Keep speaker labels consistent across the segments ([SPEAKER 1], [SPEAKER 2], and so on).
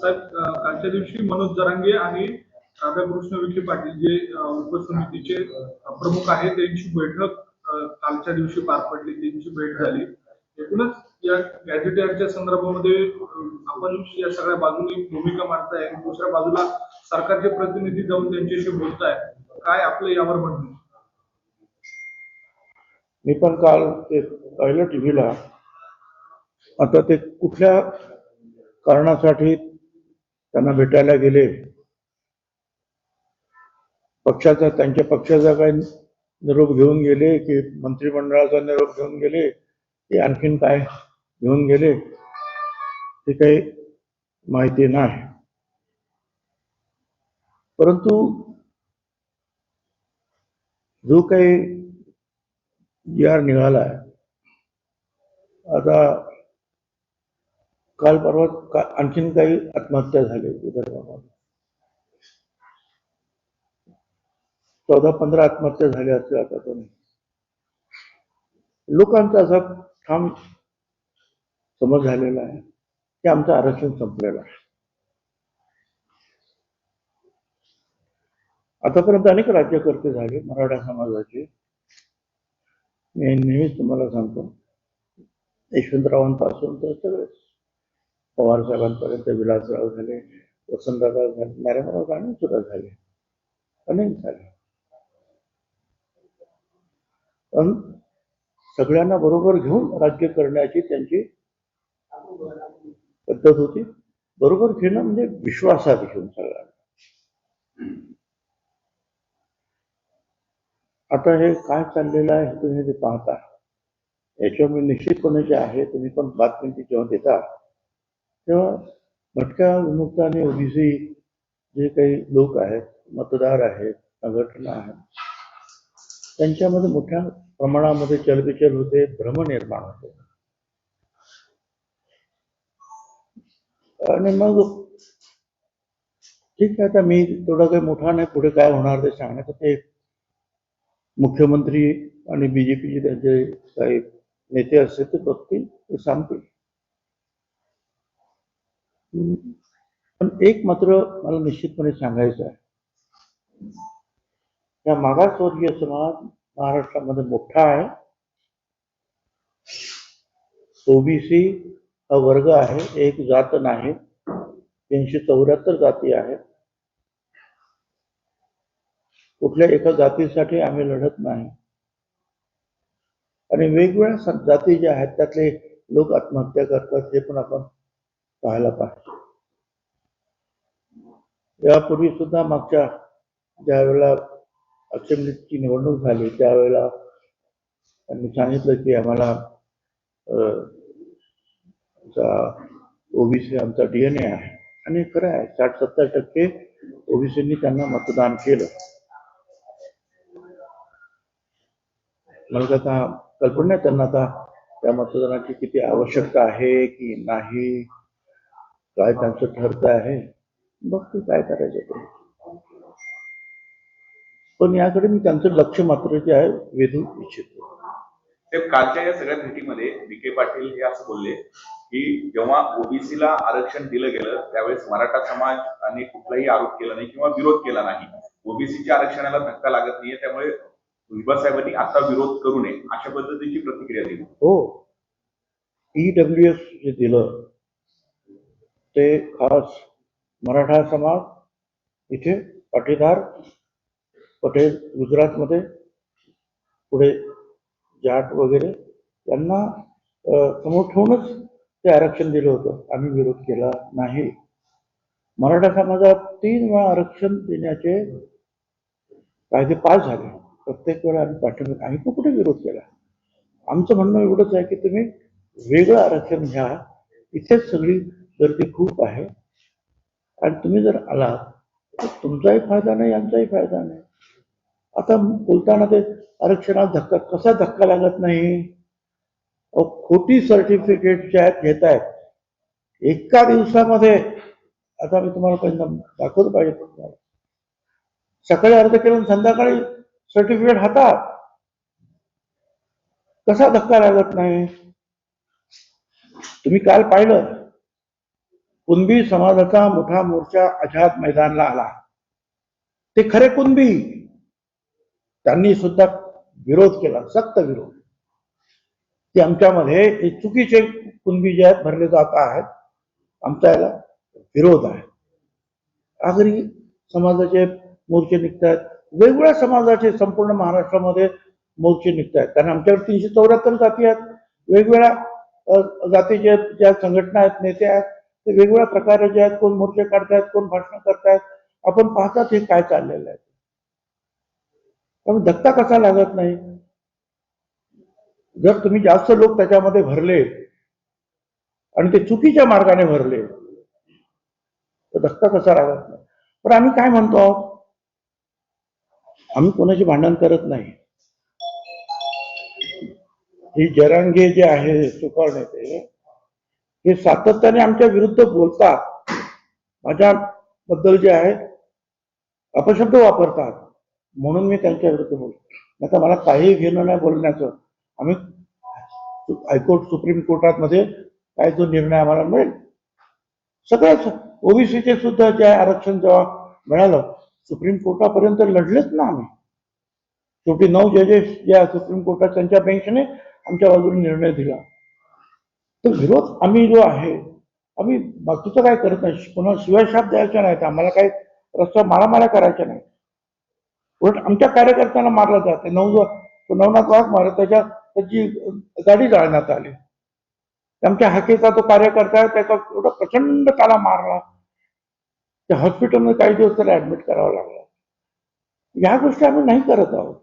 [SPEAKER 1] साहेब कालच्या दिवशी मनोज जरांगे आणि राधाकृष्ण विखे पाटील जे उपसमितीचे प्रमुख आहेत त्यांची बैठक कालच्या दिवशी पार पडली त्यांची भेट झाली. एकूणच या गॅजेटियरच्या संदर्भामध्ये आपण या सगळ्या बाजूने भूमिका मांडताय. दुसऱ्या बाजूला सरकारचे प्रतिनिधी जाऊन त्यांच्याशी बोलताय. काय आपलं यावर म्हणणं?
[SPEAKER 2] मी पण काल ते पाहिलं टीव्हीला. आता ते कुठल्या कारणासाठी त्यांना भेटायला गेले. पक्षाचा त्यांच्या पक्षाचा काही निरोप घेऊन गेले की मंत्रिमंडळाचा निरोप घेऊन गेले की आणखीन काय घेऊन गेले ते काही माहिती नाही. परंतु जो काही यार निघाला निघाला आता काल परवा का आणखीन काही आत्महत्या झाल्या विदर्भामध्ये. चौदा पंधरा आत्महत्या झाल्या असतील आता तुम्ही लोकांचा असा ठाम समज झालेला आहे की आमचं आरक्षण संपलेलं आहे. आतापर्यंत अनेक राज्यकर्ते झाले मराठा समाजाचे. मी नेहमीच तुम्हाला सांगतो यशवंतरावांपासून तर सगळेच. पवार साहेबांपर्यंत विलासराव झाले वसंतराव झाले नारायणराव राणे सुद्धा झाले. अनेक झाले. पण सगळ्यांना बरोबर घेऊन राज्य करण्याची त्यांची पद्धत होती. बरोबर घेणं म्हणजे विश्वासात घेऊन सगळ्यांना. आता हे काय चाललेलं आहे हे तुम्ही ते पाहता याच्यावर मी निश्चितपणे जे आहे तुम्ही पण बातमी जेव्हा देता तेव्हा भटक्या विमुक्त आणि ओबीसी जे काही लोक आहेत मतदार आहेत संघटना आहेत त्यांच्यामध्ये मोठ्या प्रमाणामध्ये चलबिचल होते भ्रम निर्माण होते. आणि मग ठीक आहे आता मी तेवढा काही मोठा नाही पुढे काय होणार ते सांगण्याचं ते मुख्यमंत्री आणि बीजेपीचे त्यांचे काही नेते असतील ते बघतील ते सांगतील. पण एक मात्र मला निश्चितपणे सांगायचं आहे. या मागासवर्गीय समाज महाराष्ट्रामध्ये मोठा आहे. ओबीसी हा वर्ग आहे एक जात नाही. तीनशे चौऱ्याहत्तर जाती आहेत. कुठल्या एका जातीसाठी आम्ही लढत नाही. आणि वेगवेगळ्या जाती ज्या आहेत त्यातले लोक आत्महत्या करतात जे पण आपण पाहायला पाहिजे. यापूर्वी सुद्धा मागच्या ज्या वेळेला असेंब्लीची निवडणूक झाली त्यावेळेला त्यांनी सांगितलं की आम्हाला ओबीसी आमचा डीएनए आहे. आणि खरं आहे साठ सत्तर टक्के ओबीसींनी त्यांना मतदान केलं. मला आता कल्पना त्यांना आता त्या मतदानाची किती आवश्यकता आहे की नाही. काय त्यांचं ठरत आहे? बघ ते काय करायचं ते. पण याकडे मी त्यांचं लक्ष मात्र जे आहे वेधू इच्छितो.
[SPEAKER 3] ते कालच्या या सगळ्या भेटीमध्ये विखे पाटील हे असं बोलले की जेव्हा ओबीसीला आरक्षण दिलं गेलं त्यावेळेस मराठा समाज आणि कुठलाही आरोप केला नाही किंवा विरोध केला नाही. ओबीसीच्या आरक्षणाला धक्का लागत नाहीये त्यामुळे भुजबळ साहेबांनी आता विरोध करू नये अशा पद्धतीची प्रतिक्रिया दिली.
[SPEAKER 2] हो. ईडब्ल्यू एस जे दिलं ते खास मराठा समाज इथे पाटीदार पटेल गुजरातमध्ये पुढे जाट वगैरे यांना समोर ठेवूनच ते आरक्षण दिलं होतं. आम्ही विरोध केला नाही. मराठा समाजात तीन वेळा आरक्षण देण्याचे कायदे पास झाले. प्रत्येक वेळा आम्ही पाठिंबा आम्ही तो कुठे विरोध केला? आमचं म्हणणं एवढंच आहे की तुम्ही वेगळं आरक्षण घ्या. इथेच सगळी गर्दी खूप आहे. आणि तुम्ही जर आलात तर तुमचाही फायदा नाही आमचाही फायदा नाही. आता बोलताना ते आरक्षणात धक्का कसा धक्का लागत नाही? अहो, खोटी सर्टिफिकेट ज्या आहेत घेत आहेत. एका दिवसामध्ये आता मी तुम्हाला पहिल्यांदा दाखवलं पाहिजे तुम्हाला. सकाळी अर्ज केलं संध्याकाळी सर्टिफिकेट हातात. कसा धक्का लागत नाही? तुम्ही काल पाहिलं कुणबी समाजाचा मोठा मोर्चा आझाद मैदानला आला. ते खरे कुणबी. त्यांनी सुद्धा विरोध केला सक्त विरोध. की आमच्यामध्ये हे चुकीचे कुणबी जे आहेत भरले जात आहेत. आमचा याला विरोध आहे. आगरी समाजाचे मोर्चे निघत आहेत वेगवेगळ्या समाजाचे संपूर्ण महाराष्ट्रामध्ये मोर्चे निघत आहेत कारण आमच्याकडे तीनशे चौऱ्याहत्तर जाती आहेत. वेगवेगळ्या जातीचे ज्या संघटना आहेत नेते आहेत ते वेगवेगळ्या प्रकारे जे आहेत कोण मोर्चे काढतायत कोण भाषण करतायत आपण पाहतात हे काय चाललेलं आहे. त्यामुळे धक्का कसा लागत नाही? जर तुम्ही जास्त लोक त्याच्यामध्ये भरले आणि ते चुकीच्या मार्गाने भरले तर धक्का कसा लागत नाही? पण आम्ही काय म्हणतो आहोत? आम्ही कोणाची भांडण करत नाही. ही जरांगे जे आहे सुकाळ ते हे सातत्याने आमच्या विरुद्ध बोलतात माझ्या बद्दल जे आहे अपशब्द वापरतात. म्हणून मी त्यांच्या विरुद्ध बोलतो. नाही तर मला काही घेणं नाही बोलण्याचं. आम्ही हायकोर्ट सुप्रीम कोर्टात मध्ये काय जो निर्णय आम्हाला मिळेल. सगळ्याच ओबीसीचे सुद्धा जे आहे आरक्षण जेव्हा मिळालं सुप्रीम कोर्टापर्यंत लढलेच ना आम्ही. शेवटी नऊ जजेस जे आहे सुप्रीम कोर्टात त्यांच्या बेंचने आमच्या बाजूने निर्णय दिला. तर विरोध आम्ही जो आहे आम्ही बाकीचं काय करत नाही. कोणा शिवायशाप द्यायचा नाही आम्हाला काही रस्ता मारामाऱ्या करायच्या नाही. उलट आमच्या कार्यकर्त्यांना मारलं जाते. नऊ नवनाथ वाघ मारत त्याच्या त्याची गाडी जाळण्यात आली. आमच्या हाकेचा तो कार्यकर्ता आहे त्याचा एवढा प्रचंड त्याला मारला. त्या हॉस्पिटलमध्ये काही दिवस त्याला ऍडमिट करावं लागला. या गोष्टी आम्ही नाही करत आहोत.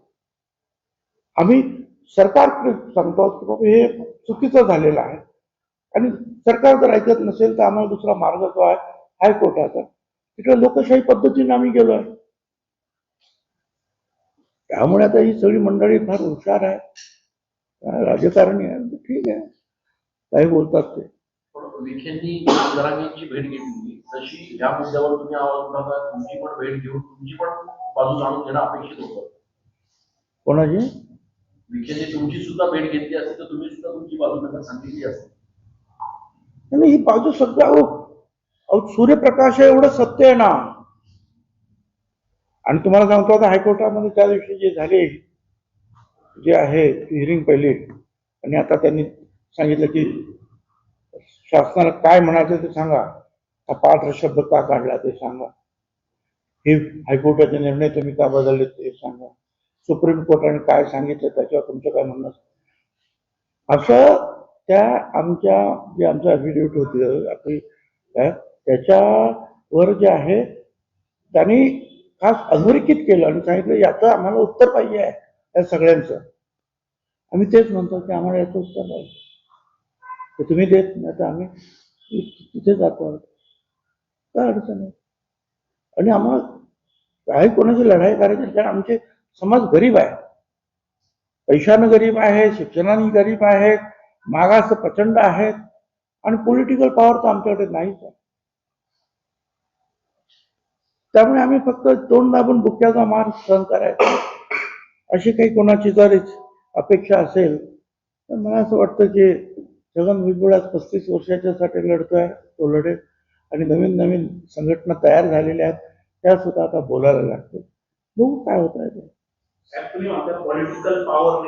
[SPEAKER 2] आम्ही सरकार सांगतो आहोत की बाबा हे चुकीचं झालेलं आहे. आणि सरकार जर ऐकत नसेल तर आम्हाला दुसरा मार्ग जो आहे हायकोर्टाचा. तिकडे लोकशाही पद्धतीने आम्ही गेलो आहे. त्यामुळे आता ही सगळी मंडळी फार हुशार आहे राजकारणी आहे ठीक आहे. काही बोलतात ते.
[SPEAKER 4] विखेंनी जरांगींची भेट घेतली. तशी या मुद्द्यावर तुम्ही आवाज उठवता तुमची पण भेट घेऊन तुमची पण बाजू जाणून घेणं अपेक्षित होतं.
[SPEAKER 2] कोणाची?
[SPEAKER 4] विखेंनी तुमची सुद्धा भेट घेतली असती तर तुम्ही सुद्धा तुमची बाजू त्यांना सांगितली असती.
[SPEAKER 2] ही बाजू सगळं अहो अहो, सूर्यप्रकाश आहे एवढं सत्य आहे ना. आणि तुम्हाला सांगतो आता हायकोर्टामध्ये त्या दिवशी जे झाले जे आहे हिअरिंग पहिली आणि आता त्यांनी सांगितलं की शासनाला काय म्हणायचं ते सांगा. हा पात्र शब्द का काढला ते सांगा. हे हायकोर्टाचे निर्णय तुम्ही का बदलले ते सांगा. सुप्रीम कोर्टाने काय सांगितलं त्याच्यावर तुमचं काय म्हणणं असं त्या आमच्या जे आमचं ॲफिडेविट होती आपली काय, त्याच्यावर जे आहे त्यांनी खास अधोरेखित केलं आणि सांगितलं याचं आम्हाला उत्तर पाहिजे आहे या सगळ्यांचं. आम्ही तेच म्हणतो की आम्हाला याचं उत्तर पाहिजे. तुम्ही देत नाही तर आम्ही तिथे जातो. काय अडचण आहे? आणि आम्हाला काही कोणाची लढाई करायची कारण आमचे समाज गरीब आहे. पैशानं गरीब आहे शिक्षणाने गरीब आहे मागास प्रचंड आहेत आणि पॉलिटिकल पॉवर तर आमच्याकडे नाहीच आहे. त्यामुळे आम्ही फक्त तोंड दाबून डुक्याचा मार सहन करायचा. अशी काही कोणाची जर अपेक्षा असेल तर मला असं वाटतं की छगन भुजबळ आज पस्तीस वर्षाच्यासाठी लढतोय तो लढेल. आणि नवीन नवीन संघटना तयार झालेल्या आहेत त्या सुद्धा आता बोलायला लागतील. बघू काय होत आहे ते
[SPEAKER 5] पॉलिटिकल पॉवर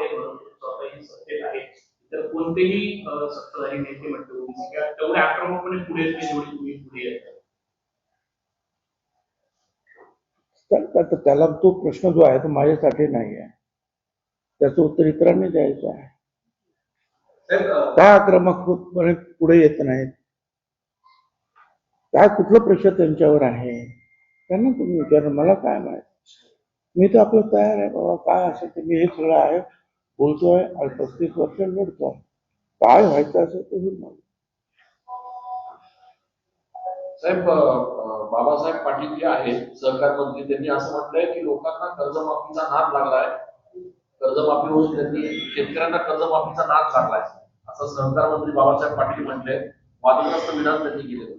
[SPEAKER 5] तर कोणतेही सत्ताधारी नेते म्हणतो. ओबीसी किंवा तेवढे आक्रमकपणे पुढे जेवढे तुम्ही पुढे
[SPEAKER 2] त्याला तो प्रश्न जो आहे तो माझ्यासाठी नाही आहे. त्याचं उत्तर इतरांनी द्यायचं आहे. का आक्रमकपणे पुढे येत नाहीत. काय कुठलं प्रश्न त्यांच्यावर आहे? त्यांना तुम्ही विचार. मला काय माहीत? मी तर आपलं तयार आहे बाबा. काय असेल ते मी हे सगळं आहे? बोलतोय आणि पस्तीस वर्ष लढतोय काय व्हायचं असेल ते होईल मला.
[SPEAKER 4] साहेब बाबासाहेब पाटील जे आहेत सहकार मंत्री त्यांनी असं म्हटलंय की लोकांना कर्जमाफीचा नाद लागलाय. कर्जमाफी होऊन त्यांनी शेतकऱ्यांना कर्जमाफीचा नाद लागलाय. असं सहकार मंत्री बाबासाहेब पाटील म्हटले. वादग्रस्त विधान त्यांनी केले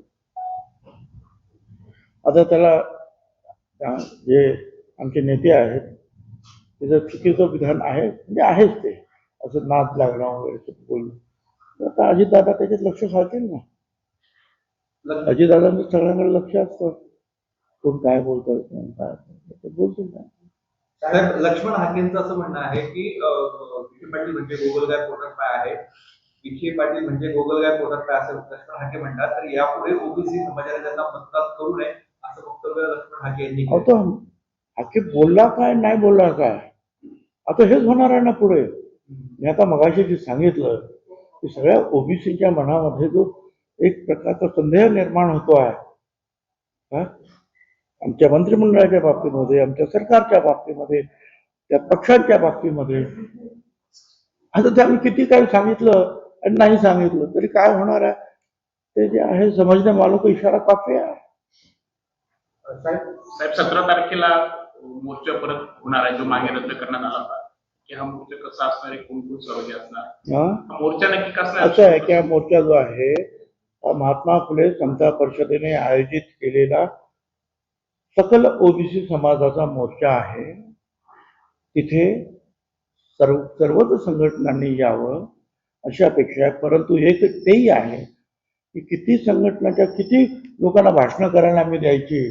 [SPEAKER 2] आता त्याला त्या जे आमचे नेते आहेत त्याचं चुकीचं विधान आहे म्हणजे आहेच ते. असं नाद लागणं वगैरे बोलणं. तर आता अजितदादा त्याच्यात लक्ष घालतील ना. अजितदादांचं सगळ्यांकडे लक्ष असतं. कोण काय बोलतोय कोण काय. ते बोलतील ना.
[SPEAKER 6] साहेब लक्ष्मण हाकेंचं असं म्हणणं आहे की विखे पाटील म्हणजे गोगलगाय पोटात पाय आहे. विखे पाटील म्हणजे गोगलगाय पोटात पाय असं लक्ष्मण हाके म्हणतात. तर यापुढे ओबीसी समाजाने त्यांना मतदान करू नये असं वक्तव्य लक्ष्मण हाके यांनी
[SPEAKER 2] हाके बोलला काय नाही बोलला काय? आता हेच होणार आहे ना पुढे? मी आता मगाशी जे सांगितलं की सगळ्या ओबीसीच्या मनामध्ये जो एक प्रकारचा संदेह निर्माण होतो आहे हा? आमच्या मंत्रिमंडळाच्या बाबतीमध्ये आमच्या सरकारच्या बाबतीमध्ये त्या पक्षांच्या बाबतीमध्ये. आता ते आम्ही किती काही सांगितलं आणि नाही सांगितलं तरी काय होणार आहे? ते जे आहे समजणे मालो को इशारा काफी आहे.
[SPEAKER 5] साहेब साहेब सतरा तारखेला मोर्चा परत होणार आहे जो मागे रद्द करण्यात आला हा मोर्चा कसा असणार आहे कोण कोण सहभागी असणार?
[SPEAKER 2] हा?
[SPEAKER 5] मोर्चा नक्की कसा
[SPEAKER 2] असं आहे की हा मोर्चा जो आहे महात्मा फुले समता परिषदेने आयोजित केलेला सकल ओबीसी समाजाचा मोर्चा आहे. तिथे सर्व सर्वच संघटनांनी यावं अशी अपेक्षा आहे. परंतु एक तेही आहे की किती संघटनाच्या किती लोकांना भाषणं करायला आम्ही द्यायची?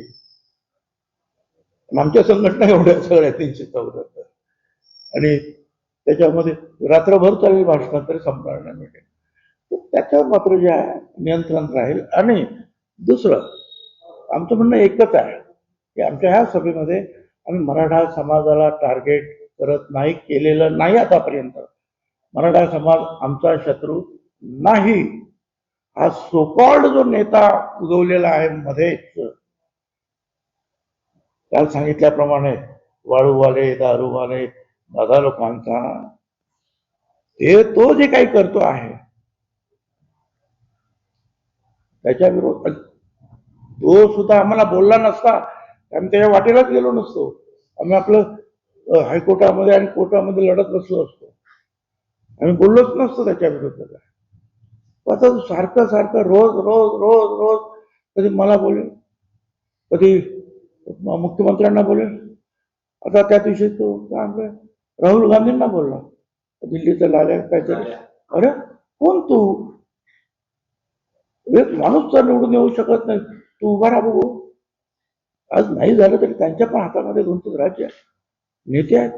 [SPEAKER 2] आमच्या संघटना एवढ्या सगळ्या तीनशे चौऱ्याहत्तर. आणि त्याच्यामध्ये रात्रभर चालेल भाषण तरी संपणार नाही मिळेल. तर त्याच्यावर मात्र जे आहे नियंत्रण राहील. आणि दुसरं आमचं म्हणणं एकच आहे की आमच्या ह्या सभेमध्ये आम्ही मराठा समाजाला टार्गेट करत नाही केलेलं नाही आतापर्यंत. मराठा समाज आमचा शत्रू नाही. हा सोकॉल्ड जो नेता उगवलेला आहे मध्येच काल सांगितल्याप्रमाणे वाळूवाले दारूवाले दादा लोकांचा हे तो जे काही करतो आहे त्याच्या विरोध तो सुद्धा आम्हाला बोलला नसता आम्ही त्याच्या वाटेलाच गेलो नसतो. आम्ही आपलं हायकोर्टामध्ये आणि कोर्टामध्ये लढत बसलो असतो. आम्ही बोललोच नसतो त्याच्या विरोधात आता सारखं सारखं रोज रोज रोज रोज कधी मला बोलेल कधी मुख्यमंत्र्यांना बोलेल. आता त्या दिवशी तो काय राहुल गांधींना बोलला. दिल्लीचा लाल्या काहीतरी. अरे कोण तू? एक माणूस तर निवडून येऊ शकत नाही. तू उभा राहा बघू. आज नाही झालं तरी त्यांच्या पण हातामध्ये दोन तीन राज्य नेते आहेत.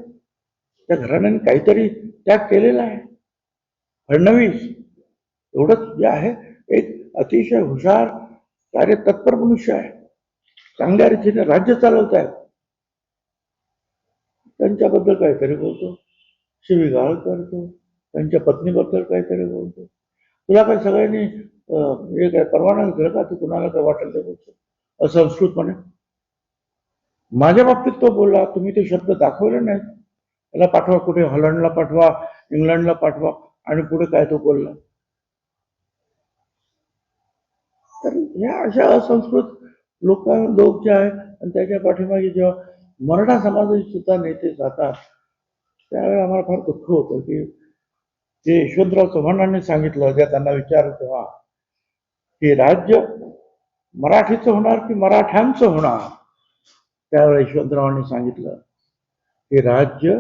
[SPEAKER 2] त्या घराण्याने काहीतरी त्याग केलेला आहे. फडणवीस एवढंच जे आहे एक अतिशय हुशार कार्य तत्पर मनुष्य आहे. चांगल्या रीतीने राज्य चालवत आहेत त्यांच्याबद्दल काहीतरी बोलतो. शिवीगाळ करतो. त्यांच्या पत्नीबद्दल काहीतरी बोलतो. तुला काय सगळ्यांनी हे काय परवाना घेतलं का? तू कुणाला काय वाटेल ते बोलतो. असंस्कृतपणे. माझ्या बाबतीत तो बोलला तुम्ही ते शब्द दाखवले नाहीत. त्याला पाठवा कुठे हॉलंडला पाठवा इंग्लंडला पाठवा आणि पुढे काय तो बोलला. तर ह्या अशा असंस्कृत लोक लोक जे आहे आणि त्याच्या पाठीमागे जेव्हा मराठा समाजाचे सुद्धा नेते जातात त्यावेळी आम्हाला फार दुःख होतं की जे यशवंतराव चव्हाणांनी सांगितलं ज्या त्यांना विचार तेव्हा की राज्य मराठीचं होणार की मराठ्यांचं होणार? त्यावेळी यशवंतरावांनी सांगितलं हे राज्य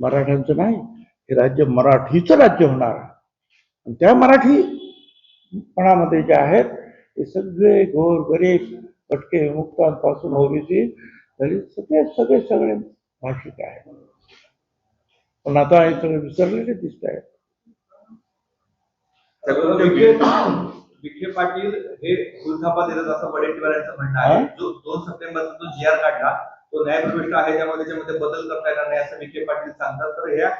[SPEAKER 2] मराठ्यांचं नाही हे राज्य मराठीचं राज्य होणार आणि त्या मराठीपणामध्ये जे आहेत ते सगळे गोर गरीब भटके मुक्तांपासून ओबीसी तरी सगळे सगळे सगळे भाषिक आहेत. पण आता हे सगळे विसरलेले दिसत आहेत.
[SPEAKER 6] विखे पाटील. हे देतात असं म्हणणं आहे.
[SPEAKER 2] हा?
[SPEAKER 6] जो दोन सप्टेंबरचा जो जी आर काढला तो न्यायप्रविष्ट आहे त्यामुळे त्याच्यामध्ये बदल करता येणार नाही असं विखे पाटील सांगतात. तर ह्या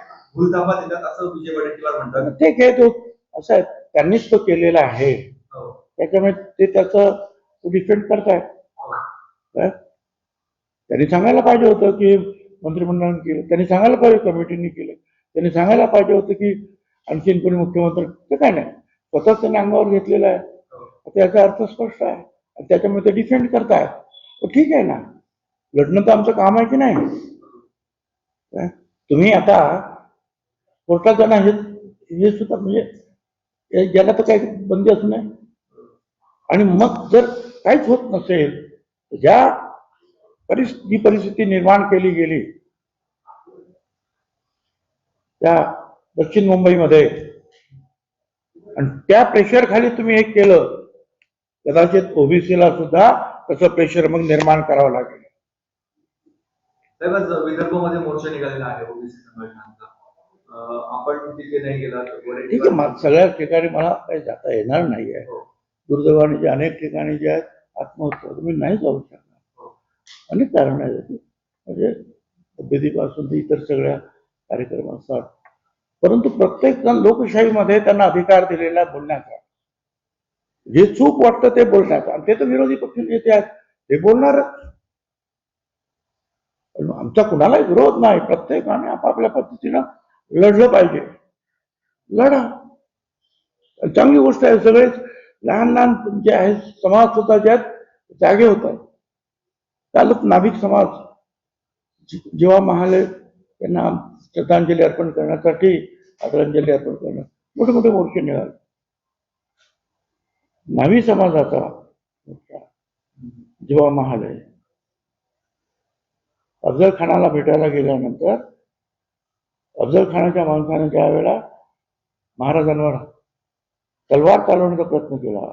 [SPEAKER 6] देतात असं विजय वडेट्टीवार म्हणतात.
[SPEAKER 2] ठीक आहे तो. असं आहे. त्यांनीच तो केलेला आहे.
[SPEAKER 6] हो.
[SPEAKER 2] त्याच्यामुळे ते त्याचं डिफेंड करतायत. काय? त्यांनी सांगायला पाहिजे होतं की मंत्रिमंडळाने केलं. त्यांनी सांगायला पाहिजे कमिटीने केलं. त्यांनी सांगायला पाहिजे होतं की आणखीन कोणी मुख्यमंत्री ते काय नाही. स्वतःच त्यांनी अंगावर घेतलेलं आहे. त्याचा अर्थ स्पष्ट आहे. आणि त्याच्यामुळे ते डिफेंड करतायत. ठीक आहे ना. लढणं तर आमचं काम आहे की नाही? काय? तुम्ही आता कोर्टात जाणार हे हे सुद्धा म्हणजे ज्याला तर काही बंदी असू नये. आणि मग जर काहीच होत नसेल ज्या जी परिस्थिती निर्माण केली गेली त्या दक्षिण मुंबईमध्ये आणि त्या प्रेशर खाली तुम्ही हे केलं कदाचित ओबीसीला सुद्धा तसं प्रेशर मग निर्माण करावं लागेल.
[SPEAKER 6] विदर्भमध्ये मोर्चा निघालेला आहे ओबीसी संघटनांचा अं, आपण तिथे नाही गेला तर
[SPEAKER 2] ठीक आहे सगळ्याच ठिकाणी मला काही जाता येणार नाही आहे
[SPEAKER 6] हो.
[SPEAKER 2] दुर्दैवाने जे अनेक ठिकाणी जे आहेत आत्महत्या तुम्ही नाही जाऊ शकणार अनेक कारण आहेत. म्हणजे तब्येतीपासून ते इतर सगळ्या कार्यक्रम असतात परंतु प्रत्येक लोकशाहीमध्ये त्यांना अधिकार दिलेला बोलण्याचा. जे चूक वाटतं ते बोलण्याचा. आणि ते तर विरोधी पक्ष नेते आहेत. ते बोलणारच. पण आमचा कुणालाही विरोध नाही. प्रत्येकाने आपापल्या पद्धतीनं लढलं पाहिजे. लढा. चांगली गोष्ट आहे सगळेच लहान लहान जे आहेत समाज सुद्धा जे आहेत जागे होत आहेत. कालच नाभिक समाज जेव्हा महाले त्यांना श्रद्धांजली अर्पण करण्यासाठी आदरांजली अर्पण करणं मोठे मोठे मोर्चे निघाले. नावी समाजाचा जेव्हा महालय अफजल खानाला भेटायला गेल्यानंतर अफजल खानाच्या माणसाने ज्या वेळेला महाराजांवर तलवार चालवण्याचा प्रयत्न केला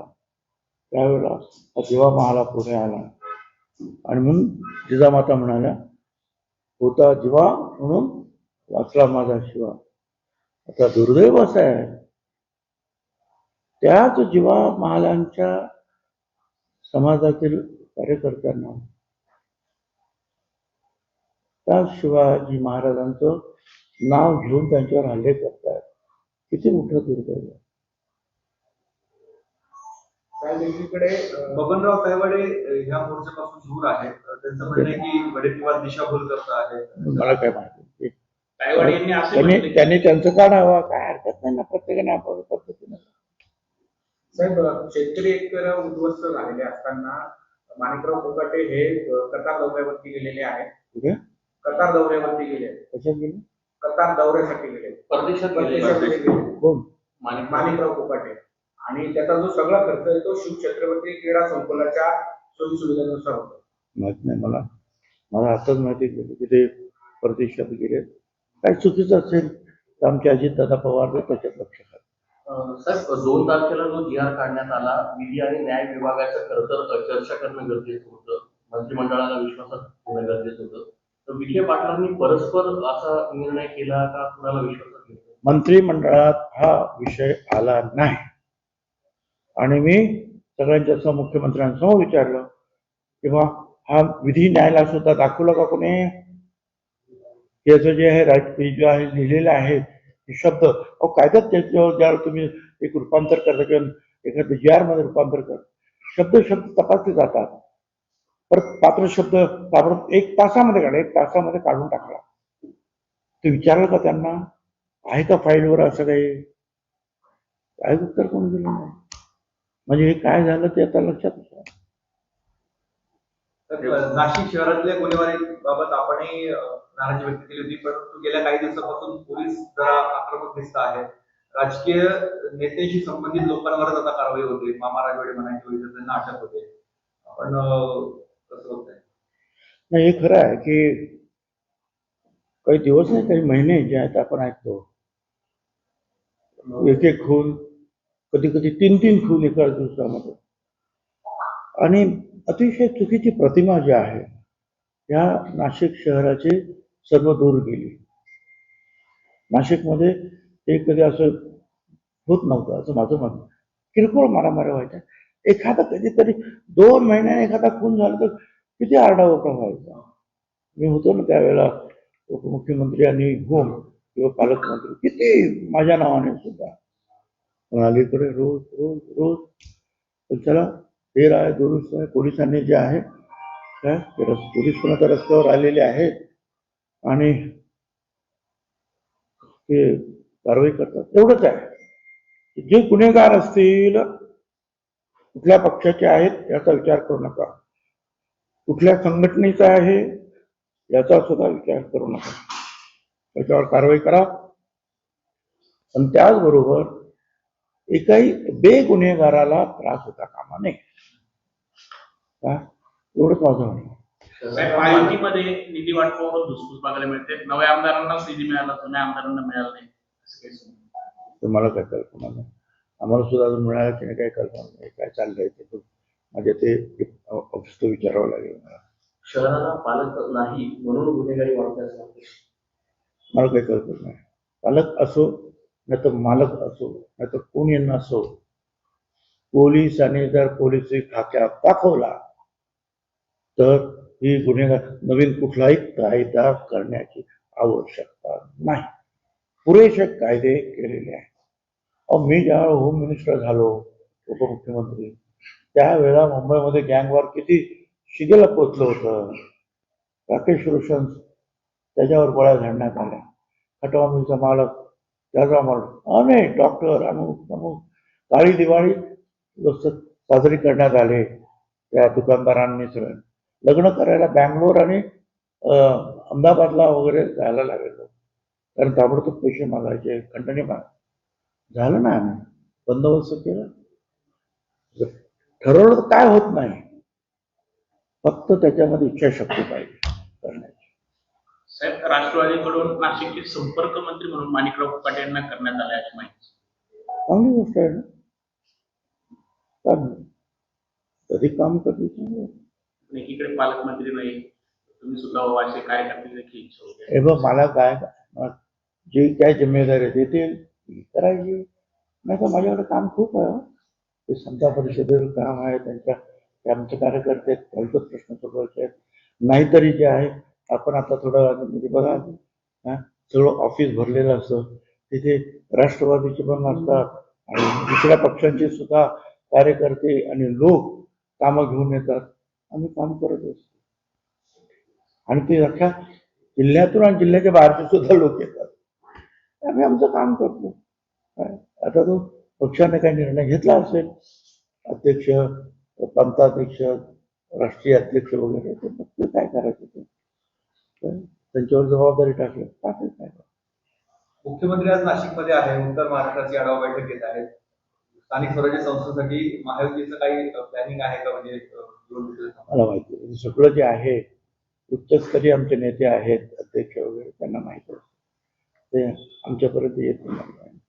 [SPEAKER 2] त्यावेळेला जेव्हा जिवा महाला पुढे आला आणि म्हणून जिजामाता म्हणाल्या होता जिवा म्हणून वाचला माझा शिवा. आता दुर्दैव असं आहे. त्याच जिवा महालांच्या समाजातील कार्यकर्त्यांना त्या शिवाजी महाराजांचं नाव घेऊन त्यांच्यावर हल्ले करतायत. किती मोठं दुर्दैव आहे.
[SPEAKER 5] अं,
[SPEAKER 6] बबनराव अं, ह्या मोर्चापासून दूर आहेत. त्यांचं म्हणणं आहे की वडेट्टीवार दिशाभूल करत आहेत
[SPEAKER 2] मला काय माहिती.
[SPEAKER 5] तायवाडे यांनी असे
[SPEAKER 2] त्यांनी
[SPEAKER 5] म्हटले
[SPEAKER 2] त्यांनी त्यांचं काढावं काय हरकत नाही ना. प्रत्येकाने आपापल्या पद्धतीने.
[SPEAKER 5] साहेब शेतकरी एकतर उद्ध्वस्त झालेले असताना माणिकराव कोकाटे हे अं, कतार दौऱ्यावरती गेलेले आहेत.
[SPEAKER 2] कुठे
[SPEAKER 5] कतार दौऱ्यावरती गेले आहेत.
[SPEAKER 2] कशात गेले?
[SPEAKER 5] कतार दौऱ्यासाठी गेले आहेत.
[SPEAKER 4] परदेशात गेले.
[SPEAKER 2] कोण?
[SPEAKER 5] माणिकराव कोकाटे आणि त्याचा जो सगळा खर्च आहे तो शिवछत्रपती क्रीडा संकुलाच्या सोयी सुविधांनुसार होतो.
[SPEAKER 2] माहीत नाही मला. मला आताच माहिती गेली की ते परदेशात गेले. काय चुकीचं असेल तर आमचे अजितदादा पवार ते त्याच्यात लक्ष
[SPEAKER 4] साहेब दोन तारखेला जो जी आर काढण्यात आला विधी आणि न्याय विभागाचं खरं तर चर्चा करणं गरजेचं होतं. मंत्रिमंडळाला विश्वासात घेणं गरजेचं होतं. तर विखे पाटलांनी परस्पर असा निर्णय केला का कुणाला विश्वासात घेतलं
[SPEAKER 2] मंत्रिमंडळात हा विषय आला नाही. आणि मी सगळ्यांच्या समोर मुख्यमंत्र्यांसमोर विचारलं किंवा हा विधी न्यायालयात सुद्धा दाखवलं का कोणी? याचं जे आहे राजकीय जे आहे लिहिलेलं आहे हे शब्द अहो कायद्यात त्याच्यावर ज्यावेळेस तुम्ही एक रूपांतर करता किंवा एखाद्या जी आरमध्ये रूपांतर करता शब्द शब्द तपासले जातात. परत पात्र शब्द ताबडतोब एक तासामध्ये काढा एक तासामध्ये काढून टाकला. ते विचारलं का त्यांना? आहे का फाईलवर असं काही? काय उत्तर कोण दिलं नाही? म्हणजे हे काय झालं ते आता लक्षात
[SPEAKER 6] नाशिक शहरातल्या बाबत आपणही नाराजी व्यक्त केली होती परंतु गेल्या काही दिवसापासून पोलीस जरा आक्रमक दिसत आहेत. राजकीय नेत्याशी संबंधित लोकांवरच आता कारवाई होते. मामा राजवाडे म्हणायचे वगैरे त्यांना अटक होते. आपण कसं होतंय
[SPEAKER 2] नाही हे खरं आहे की काही दिवस नाही काही महिने जे आहेत आपण ऐकतो. एक एक खून कधी कधी तीन तीन खून एका दिवसामध्ये. आणि अतिशय चुकीची प्रतिमा जी आहे या नाशिक शहराची सर्व दूर गेली. नाशिकमध्ये ते कधी असं होत नव्हतं असं माझं म्हणणं किरकोळ मारामाऱ्या व्हायच्या. एखादा कधीतरी दोन महिन्याने एखादा खून झाला तर किती आरडाओरडा व्हायचा. मी होतो ना त्यावेळेला उपमुख्यमंत्री आणि होम किंवा पालकमंत्री किती माझ्या नावाने सुद्धा. पण अलीकडे रोज रोज रोज। त्याला चला फेर आहे दुरुस्त आहे पोलिसांनी जे आहे काय? पोलीस पण आता रस्त्यावर आलेले आहेत आणि ते कारवाई करतात. एवढंच आहे. जे गुन्हेगार असतील कुठल्या पक्षाचे आहेत याचा विचार करू नका. कुठल्या संघटनेचा आहे याचा सुद्धा विचार करू नका. त्याच्यावर कारवाई करा. आणि त्याचबरोबर एकाही बेगुन्हेगाराला त्रास होता कामा नये. का? एवढंच माझं म्हणणं
[SPEAKER 5] निधी वाटपावर धुसफूस बघायला मिळते. नव्या आमदारांनाच निधी मिळाला जुन्या आमदारांना मिळाला नाही. असं काही
[SPEAKER 2] मला काय कल्पना नाही. आम्हाला सुद्धा अजून मिळालं की नाही काही कल्पना नाही. काय चाललंय ते माझ्या ते ऑफिसचं विचारावं लागेल मला.
[SPEAKER 5] शहराला पालक नाही म्हणून गुन्हेगारी वाढते.
[SPEAKER 2] मला काही कळत नाही. पालक असो नाही तर मालक असो नाही तर कोणी नसो पोलिसांनी जर पोलीस खाक्या दाखवला तर ही गुन्हेगार नवीन कुठलाही कायदा करण्याची आवश्यकता नाही. पुरेसे कायदे केलेले आहेत. अहो मी ज्यावेळेला होम मिनिस्टर झालो उपमुख्यमंत्री त्यावेळेला मुंबईमध्ये गँगवार किती शिगेला पोचलं होतं. राकेश रोशन त्याच्यावर गोळ्या झाडण्यात आल्या. खटवामीचा मालक त्याचा मालक अनेक डॉक्टर अमुक अमुक काळी दिवाळी साजरी करण्यात आले. त्या दुकानदारांनी सगळं. लग्न करायला बँगलोर आणि अहमदाबादला वगैरे जायला लागेल कारण ताबडतोब पैसे मागायचे खंडणी माग. झालं ना आम्ही. बंदोबस्त केला. ठरवलं तर काय होत नाही. फक्त त्याच्यामध्ये इच्छाशक्ती पाहिजे. करण्याची
[SPEAKER 5] साहेब राष्ट्रवादीकडून नाशिकचे संपर्क मंत्री म्हणून माणिकराव फुकाटे यांना करण्यात आले अशी माहिती.
[SPEAKER 2] चांगली गोष्ट आहे ना? कधी काम करते.
[SPEAKER 5] पण एकीकडे पालकमंत्री नाही तुम्ही सुद्धा असे काय करतील देखील इच्छा होती.
[SPEAKER 2] हे बघ मला काय जे काय जिम्मेदारी देतील ती करायची. नाही तर माझ्याकडे काम खूप आहे हो. ते समता परिषदेचं काम आहे त्यांच्या आमचे कार्यकर्ते आहेत, त्यांचे प्रश्न सोडवायचे आहेत. नाहीतरी जे आहे आपण आता थोडं म्हणजे बघा सगळं ऑफिस भरलेलं असतं. तिथे राष्ट्रवादीचे पण असतात आणि दुसऱ्या पक्षांचे सुद्धा कार्यकर्ते आणि लोक कामं घेऊन येतात. आम्ही काम करत असतो. आणि ते अख्ख्या जिल्ह्यातून आणि जिल्ह्याच्या बाहेरचे सुद्धा लोक येतात. आम्ही आमचं काम करतो. काय? आता तो पक्षाने काही निर्णय घेतला असेल. अध्यक्ष प्रांताध्यक्ष राष्ट्रीय अध्यक्ष वगैरे ते काय करायचं ते? त्यांच्यावर जबाबदारी टाकली. टाकेल काय
[SPEAKER 6] मुख्यमंत्री आज नाशिकमध्ये आहे उत्तर महाराष्ट्राची आढावा बैठक घेत आहेत. स्थानिक स्वराज्य संस्थेसाठी महायुतीचं काही प्लॅनिंग आहे का? म्हणजे?
[SPEAKER 2] मला माहिती आहे. हे सगळं जे आहे उच्चस्तरीय आमचे नेते आहेत अध्यक्ष वगैरे त्यांना माहिती ते आमच्यापर्यंत येत नाही.